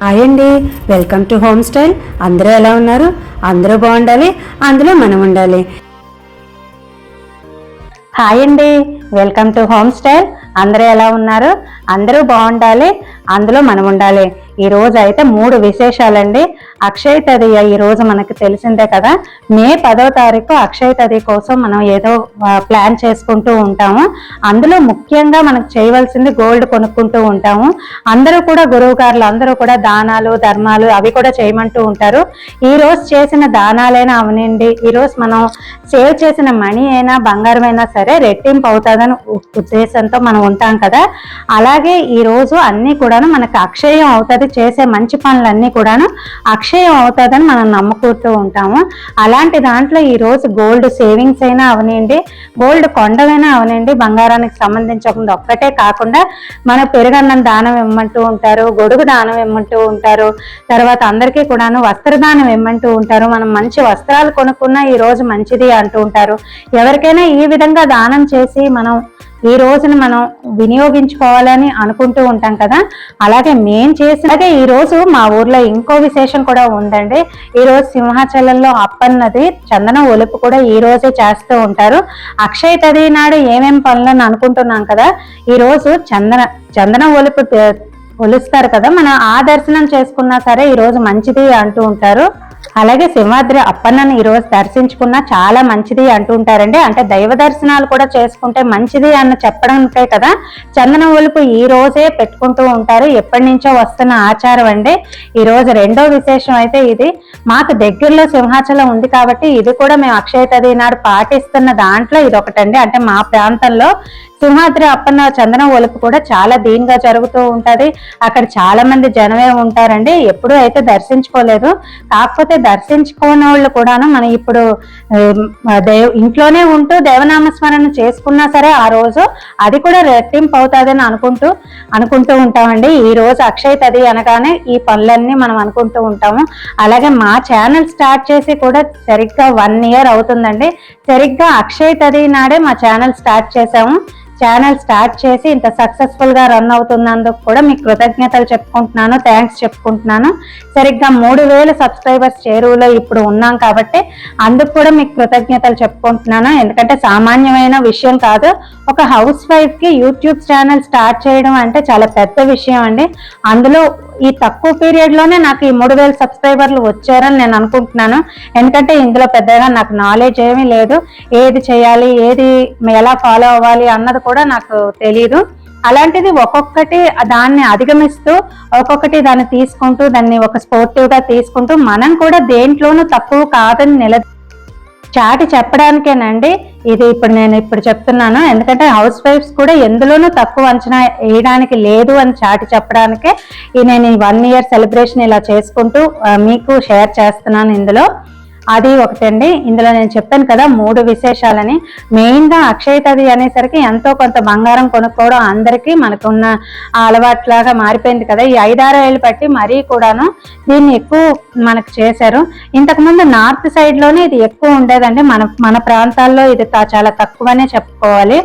Hi అండి welcome to home style అందరూ ఎలా ఉన్నారు? అందరూ బాగుండాలి అందులో మనం ఉండాలి. హాయ్ అండి వెల్కమ్ టు హోమ్ స్టైల్ అందరూ ఎలా ఉన్నారు? అందరూ బాగుండాలి అందులో మనం ఉండాలి. ఈ రోజు అయితే మూడు విశేషాలండి. అక్షయ తదియ ఈ రోజు మనకు తెలిసిందే కదా. మే పదో తారీఖు అక్షయ తది కోసం మనం ఏదో ప్లాన్ చేసుకుంటూ ఉంటాము. అందులో ముఖ్యంగా మనకు చేయవలసింది గోల్డ్ కొనుక్కుంటూ ఉంటాము. అందరూ కూడా గురువు గారులు అందరూ కూడా దానాలు ధర్మాలు అవి కూడా చేయమంటూ ఉంటారు. ఈ రోజు చేసిన దానాలైనా అవనండి. ఈ రోజు మనం సేవ్ చేసిన మనీ అయినా బంగారం అయినా సరే రెట్టింపు అవుతుందని ఉద్దేశంతో మనం ఉంటాం కదా. అలాగే ఈ రోజు అన్ని కూడాను మనకు అక్షయం అవుతుంది. చేసే మంచి పనులన్నీ కూడాను అక్షయం అవుతుందని మనం నమ్ముకుంటూ ఉంటాము. అలాంటి దాంట్లో ఈ రోజు గోల్డ్ సేవింగ్స్ అయినా అవనండి గోల్డ్ కొండవైనా అవనండి బంగారానికి సంబంధించకుండా ఒక్కటే కాకుండా మన పెరుగన్నం దానం ఇమ్మంటూ ఉంటారు గొడుగు దానం ఇమ్మంటూ ఉంటారు తర్వాత అందరికీ కూడాను వస్త్రదానం ఇమ్మంటూ ఉంటారు మనం మంచి వస్త్రాలు కొనుక్కున్నా ఈరోజు మంచిది అంటూ ఉంటారు. ఎవరికైనా ఈ విధంగా దానం చేసి మనం ఈ రోజుని మనం వినియోగించుకోవాలని అనుకుంటూ ఉంటాం కదా? అలాగే మేం చేసి అలాగే ఈ రోజు మా ఊర్లో ఇంకో విశేషం కూడా ఉందండి. ఈ రోజు సింహాచలంలో అప్పన్నది చందన ఒలుపు కూడా ఈ రోజే చేస్తూ ఉంటారు. అక్షయ తది నాడు ఏమేం పనులని అనుకుంటున్నాం కదా? ఈ రోజు చందన చందన ఒలుపు ఒలుస్తారు కదా? మనం ఆ దర్శనం చేసుకున్నా సరే ఈరోజు మంచిది అంటూ ఉంటారు. అలాగే సింహాద్రి అప్పన్నను ఈరోజు దర్శించుకున్నా చాలా మంచిది అంటూ ఉంటారండి. అంటే దైవ దర్శనాలు కూడా చేసుకుంటే మంచిది అన్న ఉంటాయి కదా చందన ఒలుపు ఈ రోజే పెట్టుకుంటూ ఉంటారు. ఎప్పటి నుంచో వస్తున్న ఆచారం అండి. ఈరోజు రెండో విశేషం అయితే ఇది. మాకు దగ్గరలో సింహాచలం ఉంది కాబట్టి ఇది కూడా మేము అక్షయ తది నాడు పాటిస్తున్న దాంట్లో ఇది ఒకటండి అంటే మా ప్రాంతంలో సింహాద్రి అప్పన్న చందన ఒలుపు కూడా చాలా దీనిగా జరుగుతూ ఉంటుంది. అక్కడ చాలా మంది జనమే ఉంటారండి. ఎప్పుడూ అయితే దర్శించుకోలేదు. కాకపోతే దర్శించుకోని వాళ్ళు కూడాను మనం ఇప్పుడు దేవ్ ఇంట్లోనే ఉంటూ దేవనామస్మరణ చేసుకున్నా సరే ఆ రోజు అది కూడా రెట్టింపు అవుతుందని అనుకుంటూ అనుకుంటూ ఉంటామండి. ఈ రోజు అక్షయ తది అనగానే ఈ పనులన్నీ మనం అనుకుంటూ ఉంటాము. అలాగే మా ఛానల్ స్టార్ట్ చేసి కూడా సరిగ్గా వన్ ఇయర్ అవుతుందండి. సరిగ్గా అక్షయ తది నాడే మా ఛానల్ స్టార్ట్ చేసాము ఛానల్ స్టార్ట్ చేసి ఇంత సక్సెస్ఫుల్గా రన్ అవుతున్నందుకు కూడా మీకు కృతజ్ఞతలు చెప్పుకుంటున్నాను. థ్యాంక్స్ చెప్పుకుంటున్నాను. సరిగ్గా మూడు వేల సబ్స్క్రైబర్స్ చేరువలో ఇప్పుడు ఉన్నాం కాబట్టి అందుకు కూడా మీకు కృతజ్ఞతలు చెప్పుకుంటున్నాను. ఎందుకంటే సామాన్యమైన విషయం కాదు. ఒక హౌస్ వైఫ్కి యూట్యూబ్ ఛానల్ స్టార్ట్ చేయడం అంటే చాలా పెద్ద విషయం అండి. అందులో ఈ తక్కువ పీరియడ్లోనే నాకు ఈ మూడు వేల సబ్స్క్రైబర్లు వచ్చారని నేను అనుకుంటున్నాను. ఎందుకంటే ఇందులో పెద్దగా నాకు నాలెడ్జ్ ఏమీ లేదు. ఏది చేయాలి ఏది ఎలా ఫాలో అవ్వాలి అన్నది కూడా నాకు తెలియదు అలాంటిది ఒక్కొక్కటి దాన్ని అధిగమిస్తూ ఒక్కొక్కటి దాన్ని తీసుకుంటూ దాన్ని ఒక స్పోర్టివ్గా తీసుకుంటూ మనం కూడా దేంట్లోనూ తక్కువ కాదని నిల చాటి చెప్పడానికేనండి. ఇది ఇప్పుడు నేను ఇప్పుడు చెప్తున్నాను. ఎందుకంటే హౌస్ వైఫ్స్ కూడా ఎందులోనూ తక్కువ అంచనా వేయడానికి లేదు అని చాటి చెప్పడానికే. ఈ నేను ఈ వన్ ఇయర్ సెలబ్రేషన్ ఇలా చేసుకుంటూ మీకు షేర్ చేస్తున్నాను ఇందులో. అది ఒకటండి. ఇందులో నేను చెప్పాను కదా మూడు విశేషాలని. మెయిన్గా అక్షయ తది అనేసరికి ఎంతో కొంత బంగారం కొనుక్కోవడం అందరికీ మనకున్న అలవాట్లాగా మారిపోయింది కదా. ఈ ఐదారు ఏళ్ళు పట్టి మరీ కూడాను దీన్ని ఎక్కువ మనకు చేశారు. ఇంతకుముందు నార్త్ సైడ్లోనే ఇది ఎక్కువ ఉండేదండి. మన మన ప్రాంతాల్లో ఇది చాలా తక్కువనే చెప్పుకోవాలి.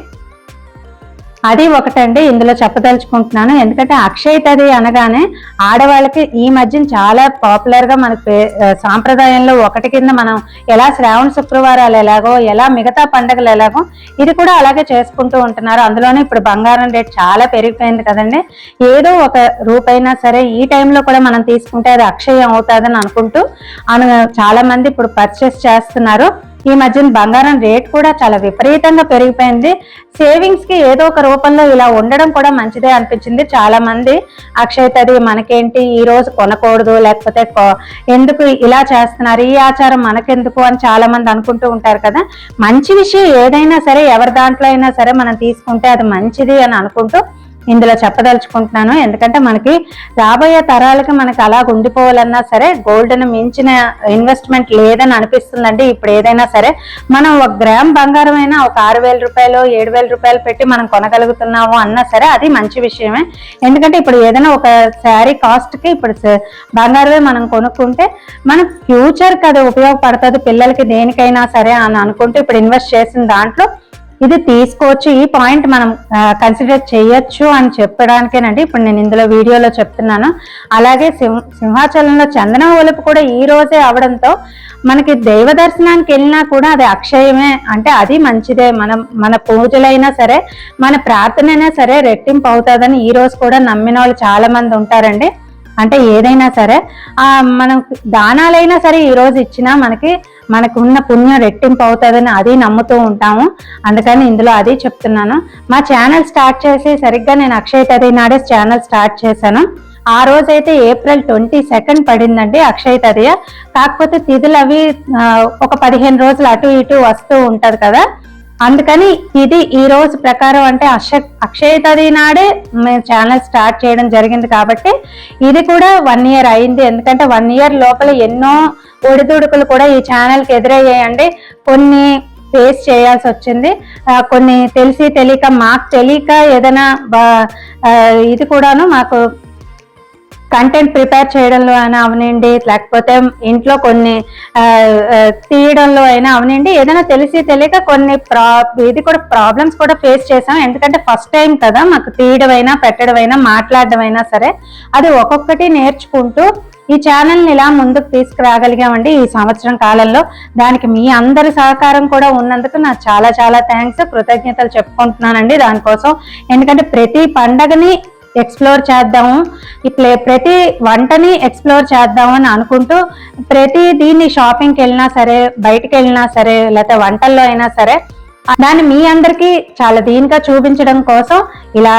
అది ఒకటండి ఇందులో చెప్పదలుచుకుంటున్నాను. ఎందుకంటే అక్షయ తది అనగానే ఆడవాళ్ళకి ఈ మధ్యన చాలా పాపులర్గా మన సాంప్రదాయంలో ఒకటి కింద మనం ఎలా శ్రావణ శుక్రవారాలు ఎలాగో ఎలా మిగతా పండుగలు ఎలాగో ఇది కూడా అలాగే చేసుకుంటూ ఉంటున్నారు. అందులోనే ఇప్పుడు బంగారం రేట్ చాలా పెరిగిపోయింది కదండి. ఏదో ఒక రూపైనా సరే ఈ టైంలో కూడా మనం తీసుకుంటే అది అక్షయం అవుతుందని అనుకుంటూ అను చాలా మంది ఇప్పుడు పర్చేస్ చేస్తున్నారు. ఈ మధ్యన బంగారం రేట్ కూడా చాలా విపరీతంగా పెరిగిపోయింది. సేవింగ్స్కి ఏదో ఒక రూపంలో ఇలా ఉండడం కూడా మంచిదే అనిపించింది చాలా మంది అక్షయ తది మనకేంటి? ఈ రోజు కొనకూడదు లేకపోతే ఎందుకు ఇలా చేస్తున్నారు? ఈ ఆచారం మనకెందుకు అని చాలా మంది అనుకుంటూ ఉంటారు కదా. మంచి విషయం ఏదైనా సరే ఎవరి దాంట్లో అయినా సరే మనం తీసుకుంటే అది మంచిది అని అనుకుంటూ ఇందులో చెప్పదలుచుకుంటున్నాను. ఎందుకంటే మనకి రాబోయే తరాలకి మనకి అలా ఉండిపోవాలన్నా సరే గోల్డ్ను మించిన ఇన్వెస్ట్మెంట్ లేదని అనిపిస్తుందండి. ఇప్పుడు ఏదైనా సరే మనం ఒక గ్రామ్ బంగారం అయినా ఒక ఆరు వేల రూపాయలు ఏడు వేల రూపాయలు పెట్టి మనం కొనగలుగుతున్నాము అన్నా సరే అది మంచి విషయమే. ఎందుకంటే ఇప్పుడు ఏదైనా ఒక శారీ కాస్ట్కి ఇప్పుడు బంగారమే మనం కొనుక్కుంటే మన ఫ్యూచర్కి అది ఉపయోగపడుతుంది. పిల్లలకి దేనికైనా సరే అని అనుకుంటూ ఇప్పుడు ఇన్వెస్ట్ చేసిన దాంట్లో ఇది తీసుకోవచ్చు ఈ పాయింట్ మనం కన్సిడర్ చేయొచ్చు అని చెప్పడానికేనండి. ఇప్పుడు నేను ఇందులో వీడియోలో చెప్తున్నాను. అలాగే సింహ సింహాచలంలో చందన ఒలుపు కూడా ఈ రోజే అవడంతో మనకి దైవ దర్శనానికి వెళ్ళినా కూడా అది అక్షయమే. అంటే అది మంచిదే. మనం మన పూజలైనా సరే మన ప్రార్థన అయినా సరే రెట్టింపు అవుతుందని ఈ రోజు కూడా నమ్మిన వాళ్ళు చాలా మంది ఉంటారండి. అంటే ఏదైనా సరే ఆ మనం దానాలైనా సరే ఈ రోజు ఇచ్చినా మనకి మనకు ఉన్న పుణ్యం రెట్టింపు అవుతుందని అది నమ్ముతూ ఉంటాము. అందుకని ఇందులో అది చెప్తున్నాను. మా ఛానల్ స్టార్ట్ చేసి సరిగ్గా నేను అక్షయ తది నాడే ఛానల్ స్టార్ట్ చేశాను. ఆ రోజైతే ఏప్రిల్ ట్వంటీ సెకండ్ పడిందండి అక్షయ తదియ. కాకపోతే తిథులు అవి ఒక పదిహేను రోజులు అటు ఇటు వస్తూ ఉంటుంది కదా. అందుకని ఇది ఈ రోజు ప్రకారం అంటే అక్ష అక్షయ తది నాడే మేము ఛానల్ స్టార్ట్ చేయడం జరిగింది కాబట్టి ఇది కూడా వన్ ఇయర్ అయింది. ఎందుకంటే వన్ ఇయర్ లోపల ఎన్నో ఒడిదుడుకులు కూడా ఈ ఛానల్కి ఎదురయ్యాయండి. కొన్ని ఫేస్ చేయాల్సి వచ్చింది. కొన్ని తెలిసి తెలియక మాకు తెలియక ఏదైనా ఇది కూడాను మాకు కంటెంట్ ప్రిపేర్ చేయడంలో అయినా అవనండి. లేకపోతే ఇంట్లో కొన్ని తీయడంలో అయినా అవనండి. ఏదైనా తెలిసి తెలియక కొన్ని ప్రా ఇది కూడా ప్రాబ్లమ్స్ కూడా ఫేస్ చేసాం. ఎందుకంటే ఫస్ట్ టైం కదా మాకు తీయడం అయినా పెట్టడం అయినా మాట్లాడడం అయినా సరే అది ఒక్కొక్కటి నేర్చుకుంటూ ఈ ఛానల్ని ఇలా ముందుకు తీసుకురాగలిగామండి ఈ సంవత్సరం కాలంలో. దానికి మీ అందరి సహకారం కూడా ఉన్నందుకు నాకు చాలా చాలా థ్యాంక్స్ కృతజ్ఞతలు చెప్పుకుంటున్నానండి దానికోసం. ఎందుకంటే ప్రతి పండగని ఎక్స్ప్లోర్ చేద్దాము. ఇట్లే ప్రతి వంటని ఎక్స్ప్లోర్ చేద్దాము అని అనుకుంటూ ప్రతి దీన్ని షాపింగ్కి వెళ్ళినా సరే బయటికి వెళ్ళినా సరే లేకపోతే వంటల్లో అయినా సరే దాన్ని మీ అందరికీ చాలా దీనిగా చూపించడం కోసం ఇలా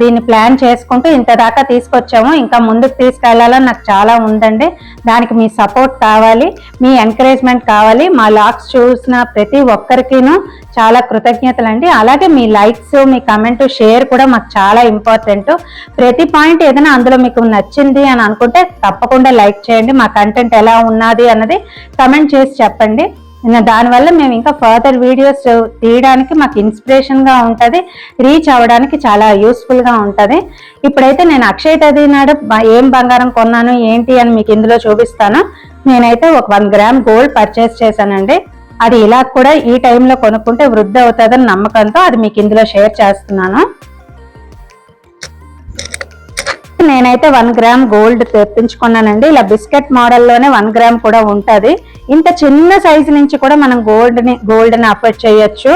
దీన్ని ప్లాన్ చేసుకుంటూ ఇంత దాకా తీసుకొచ్చాము. ఇంకా ముందుకు తీసుకెళ్ళాలని నాకు చాలా ఉందండి. దానికి మీ సపోర్ట్ కావాలి మీ ఎంకరేజ్మెంట్ కావాలి. మా లాక్స్ చూసిన ప్రతి ఒక్కరికిను చాలా కృతజ్ఞతలు అండి అలాగే మీ లైక్స్ మీ కమెంట్ షేర్ కూడా మాకు చాలా ఇంపార్టెంట్. ప్రతి పాయింట్ ఏదైనా అందులో మీకు నచ్చింది అని అనుకుంటే తప్పకుండా లైక్ చేయండి. మా కంటెంట్ ఎలా ఉన్నది అన్నది కమెంట్ చేసి చెప్పండి. దానివల్ల మేము ఇంకా ఫర్దర్ వీడియోస్ తీయడానికి మాకు ఇన్స్పిరేషన్గా ఉంటుంది రీచ్ అవ్వడానికి చాలా యూస్ఫుల్గా ఉంటుంది. ఇప్పుడైతే నేను అక్షయ తది నాడు ఏం బంగారం కొన్నాను ఏంటి అని మీకు ఇందులో చూపిస్తాను. నేనైతే ఒక వన్ గ్రామ్ గోల్డ్ పర్చేస్ చేశానండి. అది ఇలా కూడా ఈ టైంలో కొనుక్కుంటే వృద్ధి అవుతుందని నమ్మకంతో అది మీకు ఇందులో షేర్ చేస్తున్నాను. నేనైతే వన్ గ్రామ్ గోల్డ్ తెప్పించుకున్నానండి. ఇలా బిస్కెట్ మోడల్లోనే వన్ గ్రామ్ కూడా ఉంటుంది. ఇంత చిన్న సైజు నుంచి కూడా మనం గోల్డ్ని గోల్డ్ని గోల్డ్ అఫోర్డ్ చేయొచ్చు.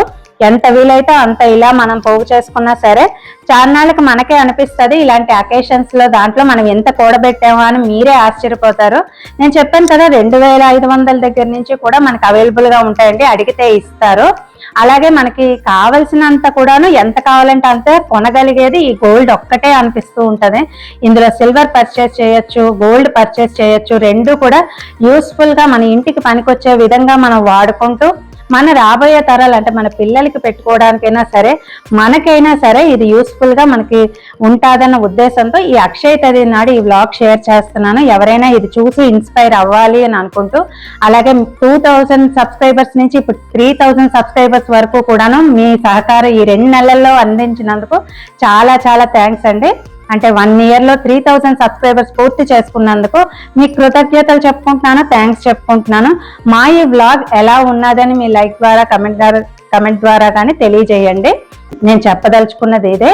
ఎంత వీలైతే అంత ఇలా మనం పోగు చేసుకున్నా సరే చాన్నాళ్ళకి మనకే అనిపిస్తుంది ఇలాంటి అకేషన్స్లో దాంట్లో మనం ఎంత కూడబెట్టామో అని మీరే ఆశ్చర్యపోతారు. నేను చెప్పాను కదా రెండు వేల ఐదు వందల దగ్గర నుంచి కూడా మనకు అవైలబుల్గా ఉంటాయండి. అడిగితే ఇస్తారు. అలాగే మనకి కావలసినంత కూడాను ఎంత కావాలంటే అంతే కొనగలిగేది ఈ గోల్డ్ ఒక్కటే అనిపిస్తూ ఉంటుంది. ఇందులో సిల్వర్ పర్చేస్ చేయొచ్చు గోల్డ్ పర్చేస్ చేయొచ్చు రెండు కూడా యూస్ఫుల్గా మన ఇంటికి పనికొచ్చే విధంగా మనం వాడుకుంటూ మన రాబోయే తరాలు అంటే మన పిల్లలకి పెట్టుకోవడానికైనా సరే మనకైనా సరే ఇది యూస్ఫుల్గా మనకి ఉంటుందన్న ఉద్దేశంతో ఈ అక్షయ తది నాడు ఈ వ్లాగ్ షేర్ చేస్తున్నాను. ఎవరైనా ఇది చూసి ఇన్స్పైర్ అవ్వాలి అని అనుకుంటూ అలాగే టూ థౌజండ్ సబ్స్క్రైబర్స్ నుంచి ఇప్పుడు త్రీ థౌజండ్ సబ్స్క్రైబర్స్ వరకు కూడాను మీ సహకారం ఈ రెండు నెలల్లో అందించినందుకు చాలా చాలా థ్యాంక్స్ అండి. అంటే వన్ ఇయర్లో త్రీ థౌసండ్ సబ్స్క్రైబర్స్ పూర్తి చేసుకున్నందుకు మీకు కృతజ్ఞతలు చెప్పుకుంటున్నాను థ్యాంక్స్ చెప్పుకుంటున్నాను. మా ఈ వ్లాగ్ ఎలా ఉన్నదని మీ లైక్ ద్వారా కమెంట్ ద్వారా కమెంట్ ద్వారా కానీ తెలియజేయండి. నేను చెప్పదలుచుకున్నది ఇదే.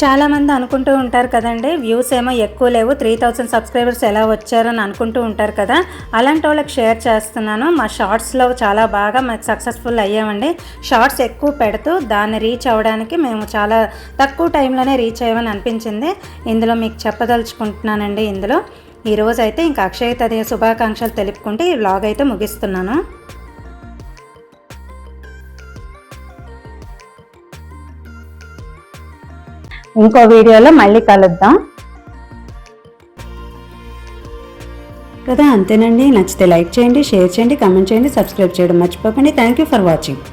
చాలామంది అనుకుంటూ ఉంటారు కదండి వ్యూస్ ఏమో ఎక్కువ లేవు త్రీ థౌసండ్ సబ్స్క్రైబర్స్ ఎలా వచ్చారని అనుకుంటూ ఉంటారు కదా. అలాంటి వాళ్ళకి షేర్ చేస్తున్నాను. మా షార్ట్స్లో చాలా బాగా మాకు సక్సెస్ఫుల్ అయ్యామండి. షార్ట్స్ ఎక్కువ పెడుతూ దాన్ని రీచ్ అవ్వడానికి మేము చాలా తక్కువ టైంలోనే రీచ్ అయ్యామని అనిపించింది. ఇందులో మీకు చెప్పదలుచుకుంటున్నానండి ఇందులో. ఈరోజు అయితే ఇంకా అక్షయ తదియ శుభాకాంక్షలు తెలుపుకుంటే ఈ వ్లాగ్ అయితే ముగిస్తున్నాను. ఇంకో వీడియోలో మళ్ళీ కలుద్దాం. కదా అంతేనండి. నచ్చితే లైక్ చేయండి షేర్ చేయండి కామెంట్ చేయండి సబ్స్క్రైబ్ చేయడం మర్చిపోకండి. Thank you for watching